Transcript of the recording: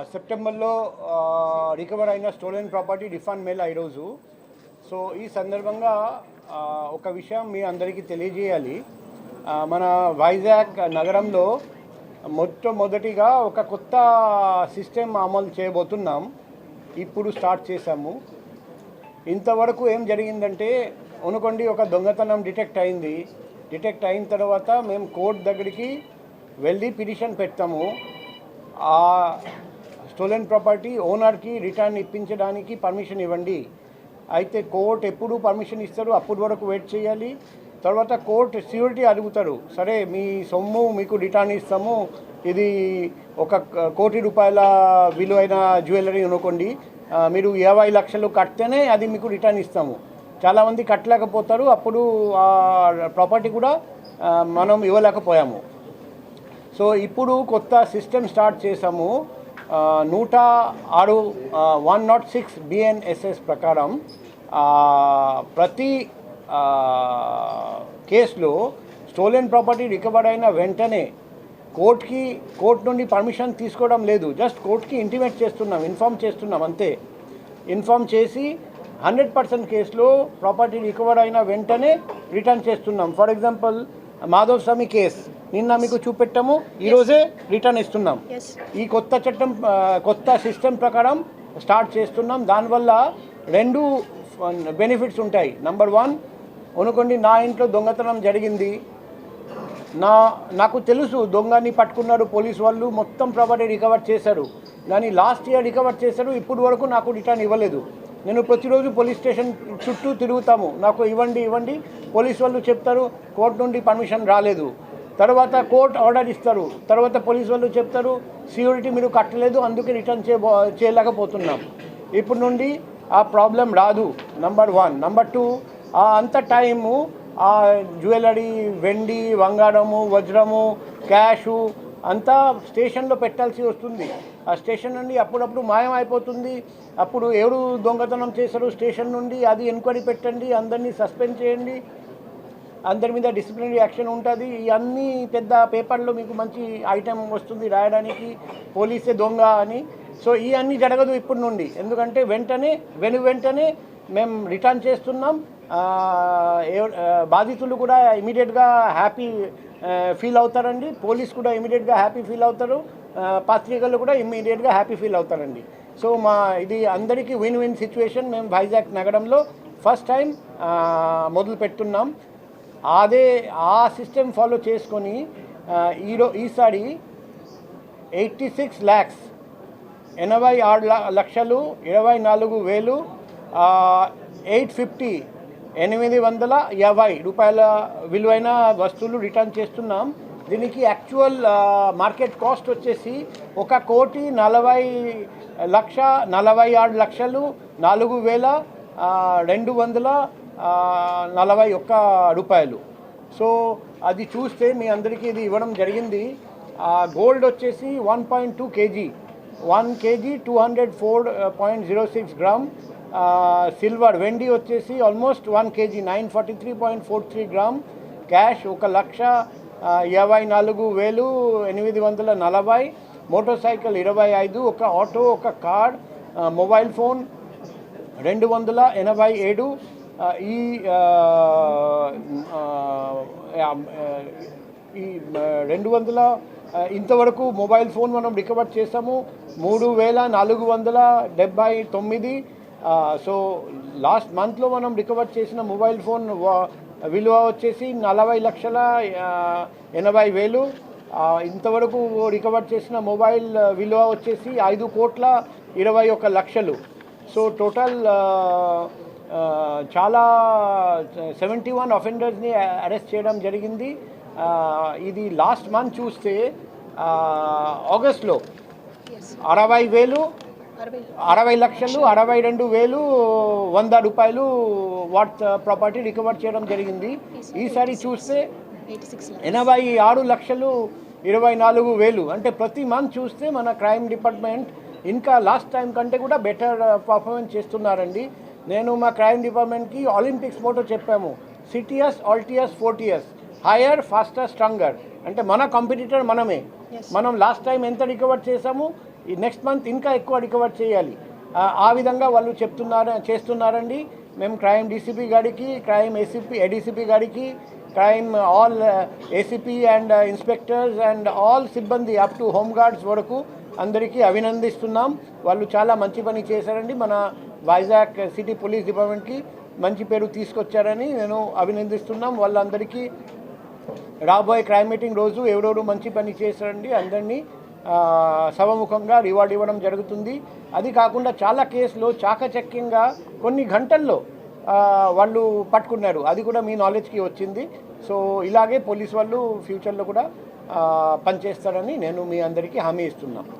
సెప్టెంబర్లో రికవర్ అయిన stolen property refund Mela ఈరోజు. సో ఈ సందర్భంగా ఒక విషయం మీ అందరికీ తెలియజేయాలి. మన వైజాగ్ నగరంలో మొట్టమొదటిగా ఒక కొత్త సిస్టమ్ అమలు చేయబోతున్నాం. ఇప్పుడు స్టార్ట్ చేశాము. ఇంతవరకు ఏం జరిగిందంటే అనుకోండి ఒక దొంగతనం డిటెక్ట్ అయింది. డిటెక్ట్ అయిన తర్వాత మేము కోర్ట్ దగ్గరికి వెళ్ళి పిటిషన్ పెడతాము. స్టోలెన్ ప్రాపర్టీ ఓనర్కి రిటర్న్ ఇప్పించడానికి పర్మిషన్ ఇవ్వండి. అయితే కోర్ట్ ఎప్పుడు పర్మిషన్ ఇస్తారు అప్పటి వరకు వెయిట్ చేయాలి. తర్వాత కోర్ట్ సెక్యూరిటీ అడుగుతారు. సరే మీ సొమ్ము మీకు రిటర్న్ ఇస్తాము. ఇది ఒక కోటి రూపాయల విలువైన జ్యువెలరీ అనుకోండి మీరు ఇరవై లక్షలు కడితేనే అది మీకు రిటర్న్ ఇస్తాము. చాలామంది కట్టలేకపోతారు. అప్పుడు ఆ ప్రాపర్టీ కూడా మనం ఇవ్వలేకపోయాము. సో ఇప్పుడు కొత్త సిస్టమ్ స్టార్ట్ చేసాము నూట ఆరు వన్ నాట్ సిక్స్ బిఎన్ఎస్ఎస్ ప్రకారం ప్రతి కేసులో స్టోలెన్ ప్రాపర్టీ రికవర్ అయిన వెంటనే కోర్టుకి కోర్టు నుండి పర్మిషన్ తీసుకోవడం లేదు. జస్ట్ కోర్టుకి ఇంటిమేట్ చేస్తున్నాం ఇన్ఫామ్ చేస్తున్నాం అంతే. ఇన్ఫామ్ చేసి హండ్రెడ్ పర్సెంట్ కేసులో ప్రాపర్టీ రికవర్ అయిన వెంటనే రిటర్న్ చేస్తున్నాం. For example Madhav Swamy case. నిన్న మీకు చూపెట్టాము ఈరోజే రిటర్న్ ఇస్తున్నాం. ఈ కొత్త చట్టం కొత్త సిస్టమ్ ప్రకారం స్టార్ట్ చేస్తున్నాం. దానివల్ల రెండు బెనిఫిట్స్ ఉంటాయి. నంబర్ వన్ అనుకోండి నా ఇంట్లో దొంగతనం జరిగింది. నా నాకు తెలుసు దొంగని పట్టుకున్నారు పోలీస్ వాళ్ళు మొత్తం ప్రాపర్టీ రికవర్ చేశారు. కానీ లాస్ట్ ఇయర్ రికవర్ చేశారు ఇప్పుడు వరకు నాకు రిటర్న్ ఇవ్వలేదు. నేను ప్రతిరోజు పోలీస్ స్టేషన్ చుట్టూ తిరుగుతాము. నాకు ఇవ్వండి ఇవ్వండి. పోలీస్ వాళ్ళు చెప్తారు కోర్టు నుండి పర్మిషన్ రాలేదు. తర్వాత కోర్ట్ ఆర్డర్ ఇస్తారు. తర్వాత పోలీస్ వాళ్ళు చెప్తారు సెక్యూరిటీ మీరు కట్టలేదు అందుకే రిటర్న్ చే చేయలేకపోతున్నాం. ఇప్పుడు నుండి ఆ ప్రాబ్లం రాదు నంబర్ వన్ నంబర్ టూ అంత టైము ఆ జ్యువెలరీ వెండి బంగారము వజ్రము క్యాషు అంతా స్టేషన్లో పెట్టాల్సి వస్తుంది. ఆ స్టేషన్ నుండి అప్పుడప్పుడు మాయం అయిపోతుంది. అప్పుడు ఎవరు దొంగతనం చేశారు స్టేషన్ నుండి అది ఎంక్వైరీ పెట్టండి అందరినీ సస్పెండ్ చేయండి. అందరి మీద డిసిప్లినరీ యాక్షన్ ఉంటుంది. ఇవన్నీ పెద్ద పేపర్లో మీకు మంచి ఐటెం వస్తుంది రాయడానికి పోలీసే దొంగ అని. సో ఇవన్నీ జరగదు ఇప్పటి నుండి. ఎందుకంటే వెంటనే వెను వెంటనే మేము రిటర్న్ చేస్తున్నాం. బాధితులు కూడా ఇమీడియట్గా హ్యాపీ ఫీల్ అవుతారండి. పోలీస్ కూడా ఇమీడియట్గా హ్యాపీ ఫీల్ అవుతారు. పత్రికలు కూడా ఇమ్మీడియట్గా హ్యాపీ ఫీల్ అవుతారండి. సో మా ఇది అందరికీ విన్ విన్ సిచ్యువేషన్ మేము వైజాగ్ నగరంలో ఫస్ట్ టైం మొదలు పెట్టున్నాం అదే ఆ సిస్టమ్ ఫాలో చేసుకొని ఈరో ఈసారి ఎయిటీ సిక్స్ ల్యాక్స్ ఎనభై ఆరు లక్షలు ఇరవై నాలుగు వేలు ఎయిట్ ఫిఫ్టీ ఎనిమిది వందల యాభై రూపాయల విలువైన వస్తువులు రిటర్న్ చేస్తున్నాం. దీనికి యాక్చువల్ మార్కెట్ కాస్ట్ వచ్చేసి ఒక కోటి నలభై లక్ష నలభై ఆరు లక్షలు నాలుగు వేల రెండు వందల నలభై ఒక్క రూపాయలు. సో అది చూస్తే మీ అందరికీ ఇది ఇవ్వడం జరిగింది. గోల్డ్ వచ్చేసి one point two KG. One KG two hundred four point zero six gram. Silver వెండి వచ్చేసి almost one KG nine forty three point four three gram. Cash ఒక లక్ష యాభై నాలుగు వేలు ఎనిమిది వందల నలభై. మోటార్ సైకిల్ ఇరవై ఐదు ఒక ఆటో ఒక కార్ మొబైల్ ఫోన్ రెండు వందల ఎనభై ఏడు. ఈ ఈ రెండు వందల ఇంతవరకు మొబైల్ ఫోన్ మనం రికవర్ చేసాము మూడు వేల నాలుగు వందల డెబ్బై తొమ్మిది. సో లాస్ట్ మంత్లో మనం రికవర్ చేసిన మొబైల్ ఫోన్ విలువ వచ్చేసి నలభై లక్షల ఎనభై వేలు. ఇంతవరకు రికవర్ చేసిన మొబైల్ విలువ వచ్చేసి ఐదు కోట్ల ఇరవై ఒక లక్షలు. సో టోటల్ చాలా సెవెంటీ వన్ అఫెండర్స్ని అరెస్ట్ చేయడం జరిగింది. ఇది లాస్ట్ మంత్ చూస్తే ఆగస్ట్లో అరవై వేలు అరవై లక్షలు అరవై రెండు వేలు వంద రూపాయలు వాట్ ప్రాపర్టీ రికవర్ చేయడం జరిగింది. ఈసారి చూస్తే ఎనభై ఆరు లక్షలు ఇరవై నాలుగు వేలు. అంటే ప్రతి మంత్ చూస్తే మన క్రైమ్ డిపార్ట్మెంట్ ఇంకా లాస్ట్ టైం కంటే కూడా బెటర్ పర్ఫార్మెన్స్ చేస్తున్నారండి. నేను మా క్రైమ్ డిపార్ట్మెంట్కి ఒలింపిక్స్ మోటో చెప్పాము. Citius altius fortius higher faster stronger. అంటే మన కాంపిటీటర్ మనమే. మనం లాస్ట్ టైం ఎంత రికవర్ చేసాము ఈ నెక్స్ట్ మంత్ ఇంకా ఎక్కువ రికవర్ చేయాలి. ఆ, ఆ విధంగా వాళ్ళు చెప్తున్నారు చేస్తున్నారండి. మేము క్రైమ్ డీసీపీ గారికి క్రైమ్ ఏసీపీ ఏడీసీపీ గారికి crime all ACP and inspectors and all సిబ్బంది అప్ టు హోమ్ గార్డ్స్ వరకు అందరికీ అభినందిస్తున్నాం. వాళ్ళు చాలా మంచి పని చేశారండి. మన వైజాగ్ సిటీ పోలీస్ డిపార్ట్మెంట్కి మంచి పేరు తీసుకొచ్చారని నేను అభినందిస్తున్నాం. వాళ్ళందరికీ రాబోయే క్రైమ్ మీటింగ్ రోజు ఎవరెవరు మంచి పని చేశారండి అందరినీ సభముఖంగా రివార్డ్ ఇవ్వడం జరుగుతుంది. అది కాకుండా చాలా కేసులు చాకచక్యంగా కొన్ని గంటల్లో వాళ్ళు పట్టుకున్నారు. అది కూడా మీ నాలెడ్జ్కి వచ్చింది. సో ఇలాగే పోలీస్ వాళ్ళు ఫ్యూచర్లో కూడా పనిచేస్తారని నేను మీ అందరికీ హామీ ఇస్తున్నాను.